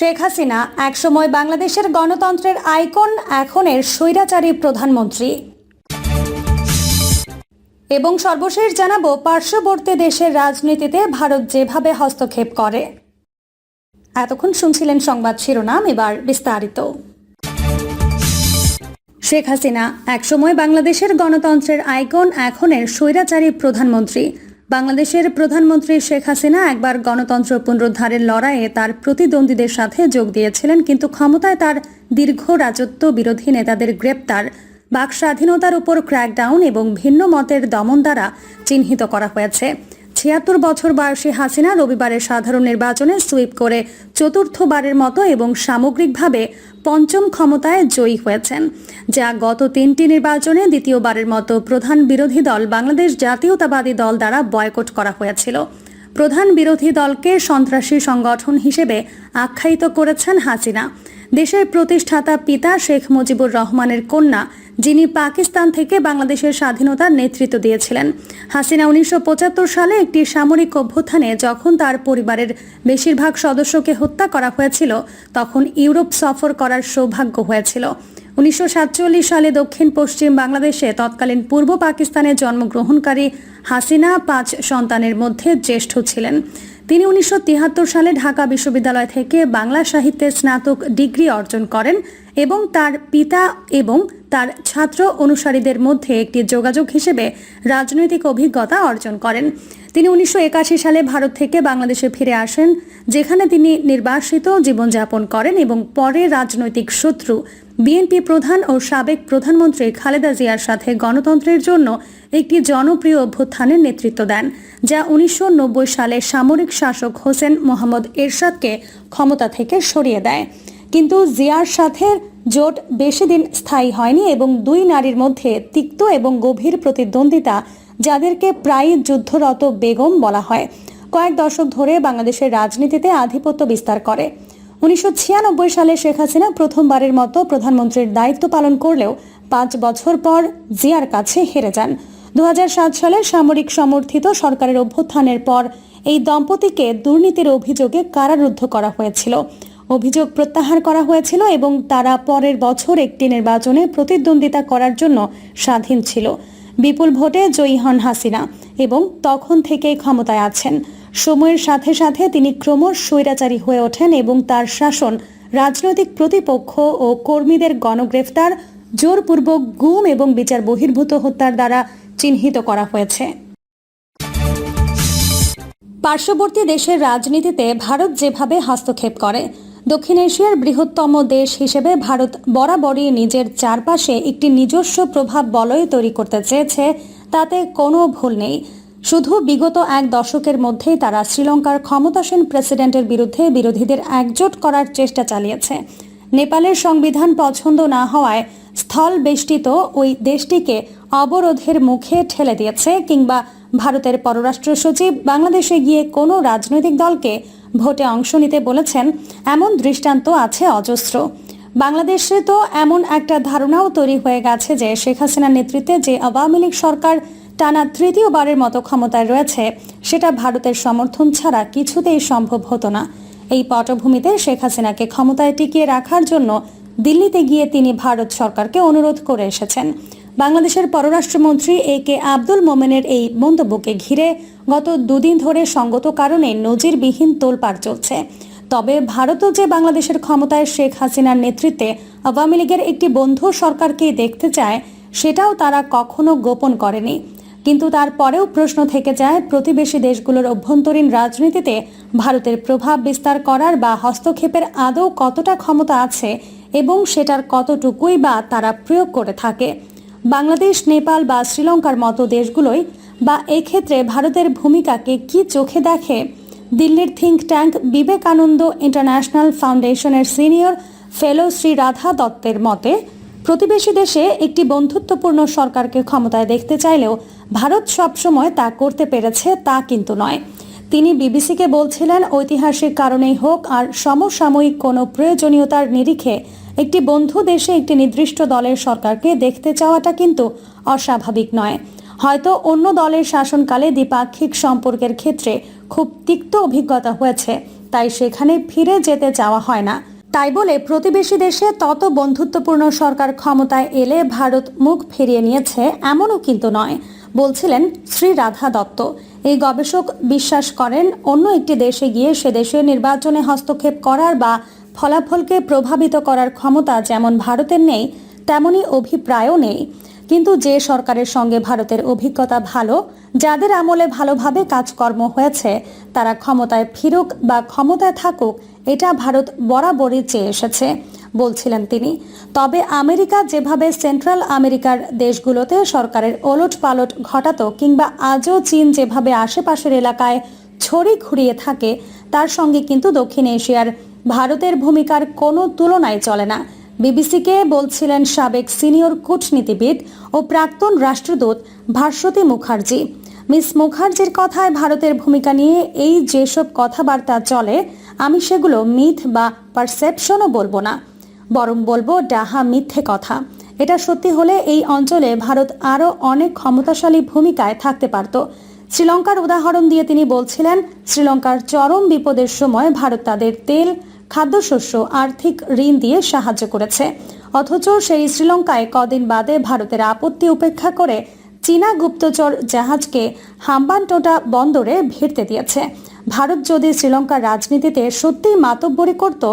শেখ হাসিনা একসময় বাংলাদেশের গণতন্ত্রের আইকন এখনের স্বৈরাচারী প্রধানমন্ত্রী। এবং সর্বশেষ জানাব, পার্শ্ববর্তী দেশের রাজনীতিতে ভারত যেভাবে হস্তক্ষেপ করে। এতক্ষণ শুনছিলেন সংবাদ শিরোনাম, এবার বিস্তারিত। শেখ হাসিনা একসময় বাংলাদেশের গণতন্ত্রের আইকন এখনের স্বৈরাচারী প্রধানমন্ত্রী। বাংলাদেশের প্রধানমন্ত্রী শেখ হাসিনা একবার গণতন্ত্র পুনরুদ্ধারের লড়াইয়ে তার প্রতিদ্বন্দ্বীদের সাথে যোগ দিয়েছিলেন, কিন্তু ক্ষমতায় তার দীর্ঘ রাজত্ব বিরোধী নেতাদের গ্রেপ্তার, বাক স্বাধীনতার উপর ক্র্যাকডাউন এবং ভিন্ন মতের দমন দ্বারা চিহ্নিত করা হয়েছে। ছিয়াত্তর বছর বয়সী হাসিনা রবিবারের সাধারণ নির্বাচনে সুইপ করে চতুর্থবারের মতো এবং সামগ্রিকভাবে পঞ্চম ক্ষমতায় জয়ী হয়েছেন। যা গত তিনটি নির্বাচনে দ্বিতীয়বারের মতো প্রধান বিরোধী দল বাংলাদেশ জাতীয়তাবাদী দল দ্বারা বয়কট করা হয়েছিল। প্রধান বিরোধী দলকে সন্ত্রাসী সংগঠন হিসেবে আখ্যায়িত করেছেন হাসিনা। দেশের প্রতিষ্ঠাতা পিতা শেখ মুজিবুর রহমানের কন্যা, যিনি পাকিস্তান থেকে বাংলাদেশের স্বাধীনতার নেতৃত্ব দিয়েছিলেন। হাসিনা উনিশশো পঁচাত্তর সালে একটি সামরিক অভ্যুত্থানে যখন তার পরিবারের বেশিরভাগ সদস্যকে হত্যা করা হয়েছিল, তখন ইউরোপ সফর করার সৌভাগ্য হয়েছিল। উনিশশো সাতচল্লিশ সালে দক্ষিণ পশ্চিম বাংলাদেশে তৎকালীন পূর্ব পাকিস্তানে জন্মগ্রহণকারী হাসিনা পাঁচ সন্তানের মধ্যে জ্যেষ্ঠ ছিলেন। তিনি উনিশশো সালে ঢাকা বিশ্ববিদ্যালয় থেকে বাংলা সাহিত্যে স্নাতক ডিগ্রি অর্জন করেন এবং তার পিতা এবং তার ছাত্র অনুসারীদের মধ্যে একটি যোগাযোগ হিসেবে রাজনৈতিক অভিজ্ঞতা অর্জন করেন। তিনি উনিশশো একাশি সালে ভারত থেকে বাংলাদেশে ফিরে আসেন, যেখানে তিনি নির্বাসিত জীবনযাপন করেন এবং পরে রাজনৈতিক শত্রু বিএনপি প্রধান ও সাবেক প্রধানমন্ত্রী খালেদা জিয়ার সাথে গণতন্ত্রের জন্য একটি জনপ্রিয় অভ্যুত্থানের নেতৃত্ব দেন, যা উনিশশো নব্বই সালে সামরিক শাসক হোসেন মোহাম্মদ এরশাদকে ক্ষমতা থেকে সরিয়ে দেয়। কিন্তু জিয়ার সাথে জোট বেশি দিন স্থায়ী হয়নি এবং দুই নারীর মধ্যে তিক্ত এবং গভীর প্রতিদ্বন্দ্বিতা যাদেরকে প্রায় যুদ্ধরত বেগম বলা হয়। কয়েক দশক ধরে বাংলাদেশের রাজনীতিতে আধিপত্য বিস্তার করে। উনিশশো ছিয়ানব্বই সালে শেখ হাসিনা প্রথমবারের মতো প্রধানমন্ত্রীর দায়িত্ব পালন করলেও পাঁচ বছর পর জিয়ার কাছে হেরে যান। দু হাজার সাত সালে সামরিক সমর্থিত সরকারের অভ্যুত্থানের পর এই দম্পতিকে দুর্নীতির অভিযোগে কারারুদ্ধ করা হয়েছিল। অভিযোগ প্রত্যাহার করা হয়েছিল এবং তারা পরের বছর একটি নির্বাচনে প্রতিদ্বন্দ্বিতা করার জন্য স্বাধীন ছিল। বিপুল ভোটে জয়ী হন হাসিনা এবং তখন থেকেই ক্ষমতায় আছেন। সময়ের সাথে সাথে তিনি ক্রমশ স্বৈরাচারী হয়ে ওঠেন এবং তার শাসন, রাজনৈতিক প্রতিপক্ষ ও কর্মীদের গণগ্রেফতার, জোরপূর্বক গুম এবং বিচার বহির্ভূত হত্যার দ্বারা চিহ্নিত করা হয়েছে। পার্শ্ববর্তী দেশের রাজনীতিতে ভারত যেভাবে হস্তক্ষেপ করে দক্ষিণ এশিয়ার বৃহত্তম দেশ হিসেবে ভারত বরাবরই নিজের চারপাশে একটি নিজস্ব প্রভাব বলয় তৈরি করতে চেয়েছে, তাতে কোনো ভুল নেই। শুধু বিগত এক দশকের মধ্যেই তারা শ্রীলঙ্কার ক্ষমতাসীন প্রেসিডেন্টের বিরুদ্ধে বিরোধীদের একজোট করার চেষ্টা চালিয়েছে। নেপালের সংবিধান পছন্দ না হওয়ায় স্থল বেষ্টিত ওই দেশটিকে অবরোধের মুখে ঠেলে দিয়েছে কিংবা ভারতের পররাষ্ট্র সচিব বাংলাদেশে গিয়ে কোনো রাজনৈতিক দলকে ভোটে অংশ নিতে বলেছেন, এমন দৃষ্টান্ত আছে অজস্র। বাংলাদেশে তো এমন একটা ধারণাও তৈরি হয়ে গেছে যে শেখ হাসিনার নেতৃত্বে যে আওয়ামী লীগ সরকার টানা তৃতীয়বারের মতো ক্ষমতায় রয়েছে, সেটা ভারতের সমর্থন ছাড়া কিছুতেই সম্ভব হতো না। এই পটভূমিতে শেখ হাসিনাকে ক্ষমতায় টিকিয়ে রাখার জন্য দিল্লিতে গিয়ে তিনি ভারত সরকারকে অনুরোধ করে এসেছেন। বাংলাদেশের পররাষ্ট্রমন্ত্রী এ কে আব্দুল মোমেনের এই মন্তব্যকে ঘিরে গত দুদিন ধরে সঙ্গত কারণে নজিরবিহীন তোলপাড় চলছে। তবে ভারতও যে বাংলাদেশের ক্ষমতায় শেখ হাসিনার নেতৃত্বে আওয়ামী লীগের একটি বন্ধু সরকারকেই দেখতে চায়, সেটাও তারা কখনো গোপন করেনি। কিন্তু তারপরেও প্রশ্ন থেকে যায়, প্রতিবেশী দেশগুলোর অভ্যন্তরীণ রাজনীতিতে ভারতের প্রভাব বিস্তার করার বা হস্তক্ষেপের আদৌ কতটা ক্ষমতা আছে এবং সেটার কতটুকুই বা তারা প্রয়োগ করে থাকে। বাংলাদেশ, নেপাল বা শ্রীলঙ্কার মতো দেশগুলোই বা এক্ষেত্রে ভারতের ভূমিকাকে কি চোখে দেখে? দিল্লির থিঙ্ক ট্যাঙ্ক বিবেকানন্দ ইন্টারন্যাশনাল ফাউন্ডেশনের সিনিয়র ফেলো শ্রী রাধা দত্তের মতে, প্রতিবেশী দেশে একটি বন্ধুত্বপূর্ণ সরকারকে ক্ষমতায় দেখতে চাইলেও ভারত সবসময় তা করতে পেরেছে তা কিন্তু নয়। তিনি বিবিসিকে বলছিলেন, ঐতিহাসিক কারণেই হোক আর সমসাময়িক কোনো প্রয়োজনীয়তার নিরিখে একটি বন্ধু দেশে একটি নির্দিষ্ট দলের সরকারকে দেখতে চাওয়াটা কিন্তু অস্বাভাবিক নয়। হয়তো অন্য দলের শাসনকালে দ্বিপাক্ষিক সম্পর্কের ক্ষেত্রে খুব তিক্ত অভিজ্ঞতা হয়েছে, তাই সেখানে ফিরে যেতে চাওয়া হয় না। তাই বলে প্রতিবেশী দেশে তত বন্ধুত্বপূর্ণ সরকার ক্ষমতায় এলে ভারত মুখ ফিরিয়ে নিয়েছে এমনও কিন্তু নয়, বলছিলেন শ্রী রাধা দত্ত। এই গবেষক বিশ্বাস করেন, অন্য একটি দেশে গিয়ে সে দেশের নির্বাচনে হস্তক্ষেপ করার বা ফলাফলকে প্রভাবিত করার ক্ষমতা যেমন ভারতের নেই, তেমনই অভিপ্রায়ও নেই। কিন্তু যে সরকারের সঙ্গে ভারতের অভিজ্ঞতা ভালো, যাদের আমলে ভালোভাবে কাজকর্ম হয়েছে, তারা ক্ষমতায় ফিরুক বা ক্ষমতায় থাকুক, এটা ভারত বরাবরই চেয়ে এসেছে, বলছিলেন তিনি। তবে আমেরিকা যেভাবে সেন্ট্রাল আমেরিকার দেশগুলোতে সরকারের ওলট পালট ঘটাতো কিংবা আজও চীন যেভাবে আশেপাশের এলাকায় ছড়ি ঘুরিয়ে থাকে, তার সঙ্গে কিন্তু দক্ষিণ এশিয়ার ভারতের ভূমিকার কোনো তুলনায় চলে না। বিবিসিকে বলছিলেন সাবেক সিনিয়র কূটনীতিবিদ ও প্রাক্তন রাষ্ট্রদূত ভাস্বতী মুখার্জি। মিস মুখার্জির কথায় ভারতের ভূমিকা নিয়ে এই যেসব কথাবার্তা চলে, আমি সেগুলো মিথ বা পারসেপশনও বলব না। বরং বলব ডাহা মিথ্যে কথা। এটা সত্যি হলে এই অঞ্চলে ভারত আরও অনেক ক্ষমতাশালী ভূমিকায় থাকতে পারত। শ্রীলঙ্কার উদাহরণ দিয়ে তিনি বলছিলেন, শ্রীলঙ্কার চরম বিপদের সময় ভারত তাদের তেল, খাদ্যশস্য, আর্থিক ঋণ দিয়ে সাহায্য করেছে। অথচ সেই শ্রীলঙ্কায় কদিন বাদে ভারতের আপত্তি উপেক্ষা করে চীনা গুপ্তচর জাহাজকে হাম্বানটোটা বন্দরে ভিড়তে দিয়েছে। ভারত যদি শ্রীলঙ্কার রাজনীতিতে সত্যিই মাতব্বরি করত,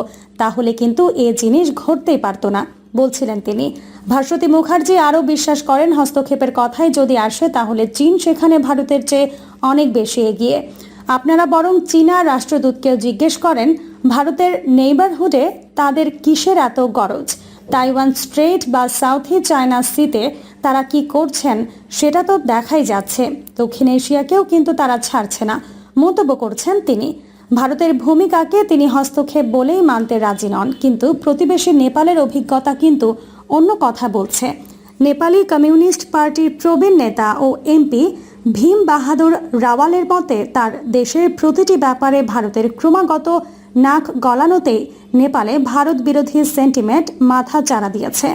তাহলে কিন্তু এ জিনিস ঘটতেই পারত না। বলছিলেন তিনি। ভাস্বতী মুখার্জি আরও বিশ্বাস করেন, হস্তক্ষেপের কথাই যদি আসে, তাহলে চীন সেখানে ভারতের চেয়ে অনেক বেশি এগিয়ে। আপনারা বরং চীনা রাষ্ট্রদূতকেও জিজ্ঞেস করেন, ভারতের নেইবারহুডে তাদের কিসের এত গরজ? তাইওয়ান স্ট্রেট বা সাউথি চায়না সিতে তারা কি করছেন, সেটা তো দেখাই যাচ্ছে। দক্ষিণ এশিয়াকেও কিন্তু তারা ছাড়ছে না। মন্তব্য করছেন তিনি। ভারতের ভূমিকাকে তিনি হস্তক্ষেপ বলেই মানতে রাজি নন। কিন্তু প্রতিবেশী নেপালের অভিজ্ঞতা কিন্তু অন্য কথা বলছে। নেপালি কমিউনিস্ট পার্টির প্রবীণ নেতা ও এমপি ভীম বাহাদুর রাওয়ালের মতে তার দেশের প্রতিটি ব্যাপারে ভারতের ক্রমাগত নাক গলানোতেই নেপালে ভারত বিরোধী সেন্টিমেন্ট মাথা চারা দিয়েছে।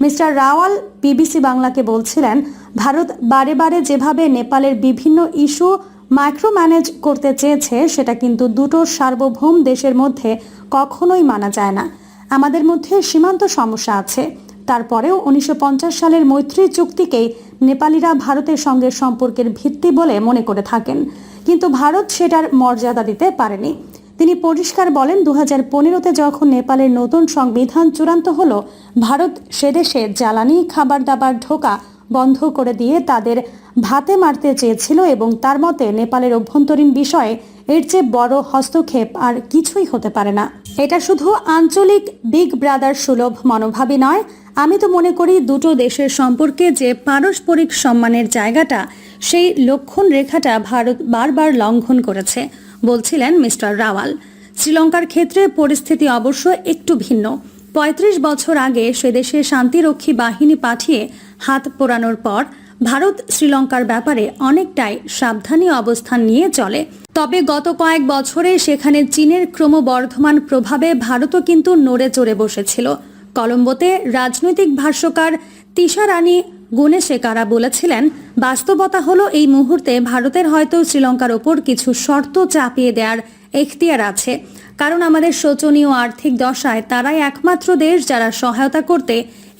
মিস্টার রাওয়াল বিবিসি বাংলাকে বলছিলেন, ভারত বারে বারে যেভাবে নেপালের বিভিন্ন ইস্যু মাইক্রো ম্যানেজ করতে চেয়েছে, সেটা কিন্তু দুটো সার্বভৌম দেশের মধ্যে কখনোই মানা যায় না। আমাদের মধ্যে সীমান্ত সমস্যা আছে। তারপরেও উনিশশো পঞ্চাশ সালের মৈত্রী চুক্তিকেই নেপালিরা ভারতের সঙ্গে সম্পর্কের ভিত্তি বলে মনে করে থাকেন। কিন্তু ভারত সেটার মর্যাদা দিতে পারেনি। তিনি পরিষ্কার বলেন দু হাজার পনেরোতে যখন নেপালের নতুন সংবিধান চূড়ান্ত হল, ভারত সেদেশে জ্বালানি, খাবার দাবার, ঢোকা বন্ধ করে দিয়ে তাদের ভাতে মারতে চেয়েছিল এবং তার মতে নেপালের অভ্যন্তরীণ বিষয়ে এর চেয়ে বড় হস্তক্ষেপ আর কিছুই হতে পারে না। এটা শুধু আঞ্চলিক বিগ ব্রাদার সুলভ মনোভাবই নয়, আমি তো মনে করি দুটো দেশের সম্পর্কে যে পারস্পরিক সম্মানের জায়গাটা, সেই লক্ষণ রেখাটা ভারত বারবার লঙ্ঘন করেছে, বলছিলেন মিস্টার রাওয়াল। শ্রীলঙ্কার ক্ষেত্রে পরিস্থিতি অবশ্য একটু ভিন্ন। পঁয়ত্রিশ বছর আগে সে দেশে শান্তিরক্ষী বাহিনী পাঠিয়ে হাত পোড়ানোর পর ভারত শ্রীলঙ্কার ব্যাপারে অনেকটাই সাবধানী অবস্থান নিয়ে চলে। তবে গত কয়েক বছরে সেখানে চীনের ক্রমবর্ধমান প্রভাবে ভারতও কিন্তু নড়ে চড়ে বসেছিল। কলম্বোতে রাজনৈতিক ভাষ্যকার তিশা রানী গুণেশেকারা বলেছিলেন, বাস্তবতা হলো এই মুহূর্তে ভারতের হয়তো শ্রীলঙ্কার ওপর কিছু শর্ত চাপিয়ে দেওয়ার এখতিয়ার আছে। কারণ আমাদের শোচনীয় আর্থিক দশায় তারাই একমাত্র দেশ যারা সহায়তা করতে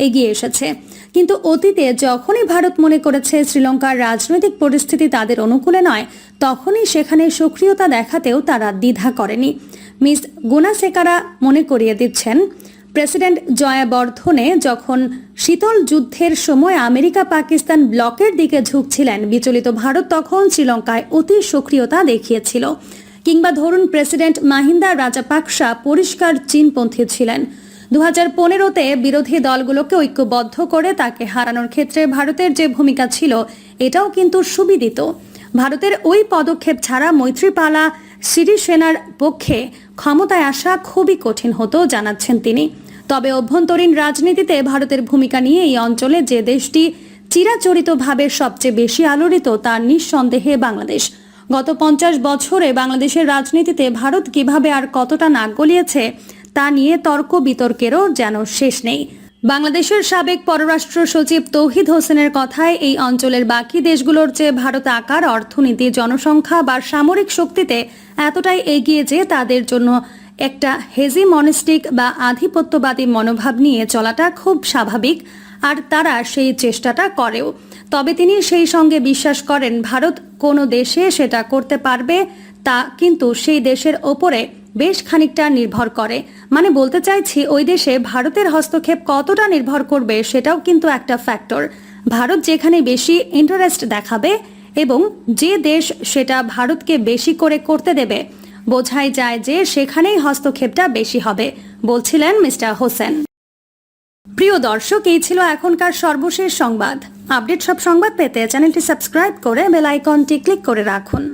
এগিয়ে এসেছে। কিন্তু অতীতে যখনই ভারত মনে করেছে শ্রীলঙ্কার রাজনৈতিক পরিস্থিতি তাদের অনুকূলে নয়, তখনই সেখানে সক্রিয়তা দেখাতেও তারা দ্বিধা করেনি। মিস গুনাসেকারা মনে করিয়ে দিচ্ছেন, প্রেসিডেন্ট জয়াবর্ধনে যখন শীতল যুদ্ধের সময় আমেরিকা পাকিস্তান ব্লকের দিকে ঝুঁকছিলেন বিচলিত ভারত, তখন শ্রীলঙ্কায় অতি সক্রিয়তা দেখিয়েছিল। কিংবা ধরুন প্রেসিডেন্ট মাহিন্দা রাজাপাকসা পরিষ্কার চীনপন্থী ছিলেন। দু হাজার পনেরোতে বিরোধী দলগুলোকে ঐক্যবদ্ধ করে তাকে হারানোর ক্ষেত্রে ভারতের যে ভূমিকা ছিল, এটাও কিন্তু সুবিদিত। ভারতের ওই পদক্ষেপ ছাড়া মৈত্রীপালা সিরিসেনার পক্ষে ক্ষমতায় আসা খুবই কঠিন হতো, জানাচ্ছেন তিনি। তবে অভ্যন্তরীণ রাজনীতিতে ভারতের ভূমিকা নিয়ে এই অঞ্চলে যে দেশটি চিরাচরিতভাবে সবচেয়ে বেশি আলোড়িত তার নিঃসন্দেহে বাংলাদেশ। গত পঞ্চাশ বছরে বাংলাদেশের রাজনীতিতে ভারত কীভাবে আর কতটা নাক গলিয়েছে তা নিয়ে তর্ক বিতর্কেরও যেন শেষ নেই। বাংলাদেশের সাবেক পররাষ্ট্র সচিব তৌহিদ হোসেনের কথায় এই অঞ্চলের বাকি দেশগুলোর চেয়ে ভারত আকার অর্থনীতি, জনসংখ্যা বা সামরিক শক্তিতে এতটাই এগিয়ে যে তাদের জন্য একটা হেজিমনিস্টিক বা আধিপত্যবাদী মনোভাব নিয়ে চলাটা খুব স্বাভাবিক, আর তারা সেই চেষ্টাটা করেও। তবে তিনি সেই সঙ্গে বিশ্বাস করেন, ভারত কোনো দেশে সেটা করতে পারবে তা কিন্তু সেই দেশের ওপরে বেশ খানিকটা নির্ভর করে। মানে বলতে চাইছি, ওই দেশে ভারতের হস্তক্ষেপ কতটা নির্ভর করবে সেটাও কিন্তু একটা ফ্যাক্টর ভারত যেখানে বেশি ইন্টারেস্ট দেখাবে এবং যে দেশ সেটা ভারতকে বেশি করে করতে দেবে, বোঝাই যায় যে সেখানেই হস্তক্ষেপটা বেশি হবে, বলছিলেন মিস্টার হোসেন। প্রিয় দর্শক, এই ছিল এখনকার সর্বশেষ সংবাদ। আপডেট সব সংবাদ পেতে চ্যানেলটি সাবস্ক্রাইব করে বেল আইকনটি ক্লিক করে রাখুন।